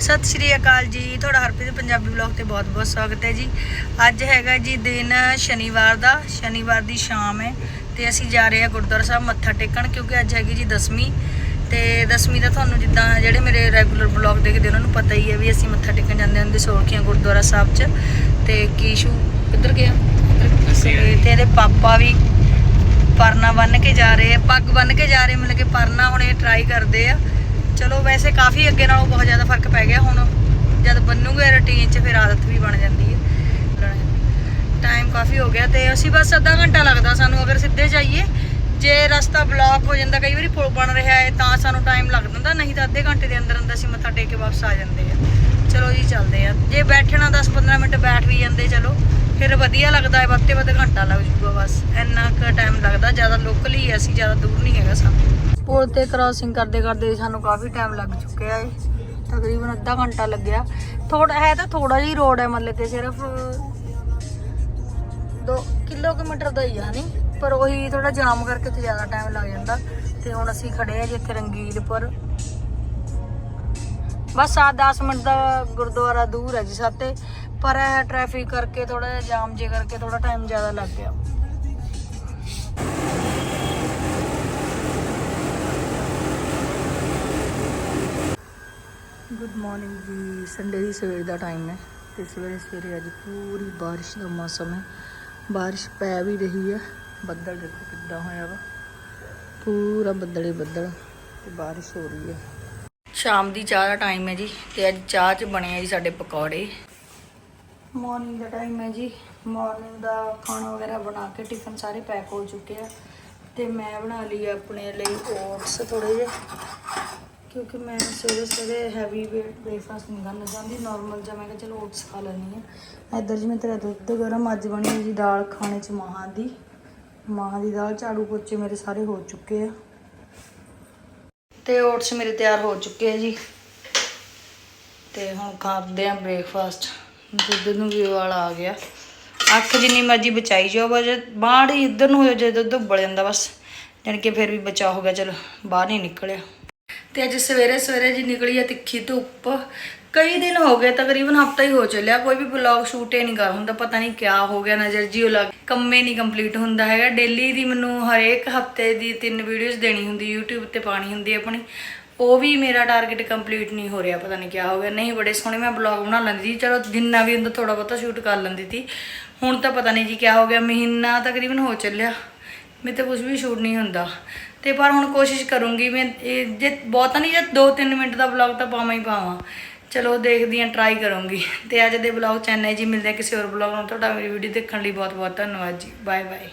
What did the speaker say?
ਸਤਿ ਸ਼੍ਰੀ ਅਕਾਲ ਜੀ। ਤੁਹਾਡਾ ਹਰਪ੍ਰੀਤ ਪੰਜਾਬੀ ਬਲੌਗ ਤੇ ਬਹੁਤ-ਬਹੁਤ ਸਵਾਗਤ ਹੈ ਜੀ। ਅੱਜ ਹੈਗਾ ਜੀ ਦਿਨ ਸ਼ਨੀਵਾਰ ਦਾ। ਸ਼ਨੀਵਾਰ ਦੀ ਸ਼ਾਮ ਹੈ ਤੇ ਅਸੀਂ ਜਾ ਰਹੇ ਹਾਂ ਗੁਰਦੁਆਰਾ ਸਾਹਿਬ ਮੱਥਾ ਟੇਕਣ ਕਿਉਂਕਿ ਅੱਜ ਹੈਗੀ ਜੀ ਦਸਵੀਂ। ਤੇ ਦਸਵੀਂ ਦਾ ਤੁਹਾਨੂੰ ਜਿੱਦਾਂ ਜਿਹੜੇ ਮੇਰੇ ਰੈਗੂਲਰ ਬਲੌਗ ਦੇਖਦੇ ਉਹਨਾਂ ਨੂੰ ਪਤਾ ਹੀ ਹੈ ਵੀ ਅਸੀਂ ਮੱਥਾ ਟੇਕਣ ਜਾਂਦੇ ਹੁੰਦੇ ਸੋਲਖੀਆਂ ਗੁਰਦੁਆਰਾ ਸਾਹਿਬ 'ਚ। ਤੇ ਕੀਸ਼ੂ ਕਿੱਧਰ ਗਿਆ ਤੇ ਇਹਦੇ ਪਾਪਾ ਵੀ ਪਰਨਾ ਬੰਨ ਕੇ ਜਾ ਰਹੇ ਆ ਪੱਗ ਬੰਨ ਕੇ ਜਾ ਰਹੇ ਮਤਲਬ ਕਿ ਪਰਨਾ ਹੁਣ ਇਹ ਟਰਾਈ ਕਰਦੇ ਆ। ਚਲੋ ਵੈਸੇ ਕਾਫੀ ਅੱਗੇ ਨਾਲੋਂ ਬਹੁਤ ਜ਼ਿਆਦਾ ਫ਼ਰਕ ਪੈ ਗਿਆ ਹੁਣ। ਜਦ ਬੰਨੂਗੇ ਰੁਟੀਨ 'ਚ ਫਿਰ ਆਦਤ ਵੀ ਬਣ ਜਾਂਦੀ ਹੈ। ਟਾਈਮ ਕਾਫੀ ਹੋ ਗਿਆ ਤੇ ਅਸੀਂ ਬਸ ਅੱਧਾ ਘੰਟਾ ਲੱਗਦਾ ਸਾਨੂੰ, ਅਗਰ ਸਿੱਧੇ ਜਾਈਏ, ਜੇ ਰਸਤਾ ਬਲੌਕ ਹੋ ਜਾਂਦਾ, ਕਈ ਵਾਰੀ ਪੁਲ ਬਣ ਰਿਹਾ ਹੈ, ਤਾਂ ਸਾਨੂੰ ਟਾਈਮ ਲੱਗ ਜਾਂਦਾ, ਨਹੀਂ ਤਾਂ ਅੱਧੇ ਘੰਟੇ ਦੇ ਅੰਦਰ ਅੰਦਰ ਅਸੀਂ ਮੱਥਾ ਟੇਕ ਕੇ ਵਾਪਸ ਆ ਜਾਂਦੇ ਆ ਚਲੋ ਜੀ, ਚੱਲਦੇ ਆ ਜੇ ਬੈਠਣਾ 10-15 ਮਿੰਟ ਬੈਠ ਵੀ ਜਾਂਦੇ, ਚਲੋ। ਫਿਰ ਵਧੀਆ ਲੱਗਦਾ ਹੈ ਵੱਧ ਤੇ ਵੱਧ ਘੰਟਾ ਲੱਗ ਜੂਗਾ ਬਸ। ਇੰਨਾ ਕੁ ਟਾਈਮ ਲੱਗਦਾ, ਜ਼ਿਆਦਾ ਲੋਕਲ ਹੀ ਹੈ, ਅਸੀਂ ਜ਼ਿਆਦਾ ਦੂਰ ਨਹੀਂ ਹੈਗਾ ਸਾਨੂੰ। ਪੁਲ ਤੇ ਕ੍ਰਾਸਿੰਗ ਕਰਦੇ ਕਰਦੇ ਸਾਨੂੰ ਕਾਫੀ ਟਾਈਮ ਲੱਗ ਚੁੱਕਿਆ ਹੈ ਤਕਰੀਬਨ ਅੱਧਾ ਘੰਟਾ ਲੱਗਿਆ। ਥੋੜਾ ਹੈ ਤਾਂ ਥੋੜਾ ਜਿਹਾ ਰੋਡ ਹੈ ਮਤਲਬ ਕਿ ਸਿਰਫ 2 ਕਿਲੋਮੀਟਰ ਦਾ ਹੀ ਆ ਨਹੀਂ ਪਰ ਉਹੀ ਥੋੜਾ ਜਾਮ ਕਰਕੇ ਉੱਥੇ ਜ਼ਿਆਦਾ ਟਾਈਮ ਲੱਗ ਜਾਂਦਾ। ਤੇ ਹੁਣ ਅਸੀਂ ਖੜੇ ਆ ਜਿੱਥੇ ਰੰਗੀਲਪੁਰ ਬਸ ਆ 10 ਮਿੰਟ ਦਾ ਗੁਰਦੁਆਰਾ ਦੂਰ ਹੈ ਜੀ ਸਾਤੇ। ਪਰ ਟ੍ਰੈਫਿਕ ਕਰਕੇ ਥੋੜਾ ਜਿਹਾ ਜਾਮ ਜੇ ਕਰਕੇ ਥੋੜਾ ਟਾਈਮ ਜ਼ਿਆਦਾ ਲੱਗ ਗਿਆ। Good morning ji. ਸੰਡੇ ਦੀ ਸਵੇਰ ਦਾ ਟਾਈਮ ਹੈ। ਤੇ ਸਵੇਰੇ ਸਵੇਰੇ ਅੱਜ ਪੂਰੀ ਬਾਰਿਸ਼ ਦਾ ਮੌਸਮ ਹੈ। ਬਾਰਿਸ਼ ਪੈ ਵੀ ਰਹੀ ਹੈ। ਬੱਦਲ ਦੇਖੋ ਕਿੱਦਾਂ ਹੋਇਆ ਵਾ। ਪੂਰਾ ਬੱਦਲੇ ਬੱਦਲ ਤੇ ਬਾਰਿਸ਼ ਹੋ ਰਹੀ ਹੈ। ਸ਼ਾਮ ਦੀ ਚਾਹ ਦਾ ਟਾਈਮ ਹੈ ਜੀ ਤੇ ਅੱਜ ਚਾਹ 'ਚ ਬਣੇ ਆ ਜੀ ਸਾਡੇ ਪਕੌੜੇ। ਮਾਰਨਿੰਗ ਦਾ ਟਾਈਮ ਹੈ ਜੀ। ਮਾਰਨਿੰਗ ਦਾ ਖਾਣਾ ਵਗੈਰਾ ਬਣਾ ਕੇ ਟਿਫਨ ਸਾਰੇ ਪੈਕ ਹੋ ਚੁੱਕੇ ਆ। ਤੇ ਮੈਂ ਬਣਾ ਲਈ ਆਪਣੇ ਲਈ ਓਟਸ ਥੋੜੇ ਜਿਹੇ। ਕਿਉਂਕਿ ਮੈਂ ਸਵੇਰੇ ਸਵੇਰੇ ਹੈਵੀ ਵੇਟ ਬ੍ਰੇਕਫਾਸਟ ਨਹੀਂ ਕਰਨਾ ਚਾਹੁੰਦੀ ਨਾਰਮਲ ਜਿਹਾ, ਮੈਂ ਕਿਹਾ ਚਲੋ ਓਟਸ ਖਾ ਲੈਣੀ ਆ ਇੱਧਰ ਜੀ ਮੈਂ ਤੇਰਾ ਦੁੱਧ ਗਰਮ ਅੱਜ ਬਣੀ ਹੈ ਜੀ ਦਾਲ ਖਾਣੇ ਚ ਮਾਹਾਂ ਦੀ। ਮਾਹਾਂ ਦੀ ਦਾਲ, ਝਾੜੂ ਪੋਚੇ ਮੇਰੇ ਸਾਰੇ ਹੋ ਚੁੱਕੇ ਆ। ਤੇ ਓਟਸ ਮੇਰੇ ਤਿਆਰ ਹੋ ਚੁੱਕੇ ਆ ਜੀ। ਤੇ ਹੁਣ ਕਰਦੇ ਆ ਬ੍ਰੇਕਫਾਸਟ ਦੁੱਧ ਨੂੰ ਵੀ ਉਬਾਲ ਆ ਗਿਆ। ਅੱਖ ਜਿੰਨੀ ਮਰਜ਼ੀ ਬਚਾਈ ਜਾਓ, ਬਸ ਬਾਹਰ ਹੀ ਇੱਧਰ ਨੂੰ ਹੋ ਜਾਏ ਦੁੱਧ ਉਬਲ ਜਾਂਦਾ ਬਸ। ਜਾਣੀ ਕਿ ਫਿਰ ਵੀ ਬਚਾ ਹੋ ਗਿਆ, ਚਲ ਬਾਹਰ ਨਹੀਂ ਨਿਕਲਿਆ। ਤੇ ਅੱਜ ਸਵੇਰੇ ਸਵੇਰੇ ਜੀ ਨਿਕਲੀ ਆ ਤਿੱਖੀ ਧੁੱਪ। ਕਈ ਦਿਨ ਹੋ ਗਏ, ਤਕਰੀਬਨ ਹਫਤਾ ਹੀ ਹੋ ਚੱਲਿਆ। ਕੋਈ ਵੀ ਵਲੌਗ ਸ਼ੂਟ ਹੀ ਨਹੀਂ ਕਰ ਹੁੰਦਾ, ਪਤਾ ਨਹੀਂ ਕਿਆ ਹੋ ਗਿਆ, ਨਜ਼ਰ ਜੀ ਉਹ ਲੱਗ ਕੰਮੇ ਨਹੀਂ ਕੰਪਲੀਟ ਹੁੰਦਾ ਹੈਗਾ। ਡੇਲੀ ਦੀ ਮੈਨੂੰ ਹਰੇਕ ਹਫ਼ਤੇ ਦੀ ਤਿੰਨ ਵੀਡੀਓਜ਼ ਦੇਣੀ ਹੁੰਦੀ, YouTube ਤੇ ਪਾਣੀ ਹੁੰਦੀ ਆਪਣੀ। ਉਹ ਵੀ ਮੇਰਾ ਟਾਰਗੇਟ ਕੰਪਲੀਟ ਨਹੀਂ ਹੋ ਰਿਹਾ, ਪਤਾ ਨਹੀਂ ਕਿਆ ਹੋ ਗਿਆ। ਨਹੀਂ, ਬੜੇ ਸੋਹਣੇ ਮੈਂ ਵਲੌਗ ਬਣਾ ਲੈਂਦੀ ਸੀ। ਚਲੋ, ਜਿੰਨਾ ਵੀ ਹੁੰਦਾ ਥੋੜਾ ਬਹੁਤਾ ਸ਼ੂਟ ਕਰ ਲੈਂਦੀ ਸੀ। ਹੁਣ ਤਾਂ ਪਤਾ ਨਹੀਂ ਜੀ ਕਿਆ ਹੋ ਗਿਆ। ਮਹੀਨਾ ਤਕਰੀਬਨ ਹੋ ਚੱਲਿਆ। ਮੇਰੇ ਤਾਂ ਕੁਝ ਵੀ ਸ਼ੂਟ ਨਹੀਂ ਹੁੰਦਾ। ਤੇ ਪਰ ਹੁਣ ਕੋਸ਼ਿਸ਼ ਕਰੂੰਗੀ ਮੈਂ ਇਹ ਜੇ ਬਹੁਤਾ ਨਹੀਂ, ਜੇ 2-3 ਮਿੰਟ ਦਾ ਵਲੌਗ ਤਾਂ ਪਾਵਾਂ ਹੀ ਪਾਵਾਂ। ਚਲੋ ਦੇਖਦੀ ਹਾਂ ਟਰਾਈ ਕਰੂੰਗੀ। ਤੇ ਅੱਜ ਦੇ ਵਲੌਗ ਚੈਨਲ ਜੀ, ਮਿਲਦੇ ਆ ਕਿਸੇ ਹੋਰ ਵਲੌਗ ਨਾਲ। ਤੁਹਾਡਾ ਮੇਰੀ ਵੀਡੀਓ ਦੇਖਣ ਲਈ ਬਹੁਤ ਬਹੁਤ ਧੰਨਵਾਦ ਜੀ। Bye bye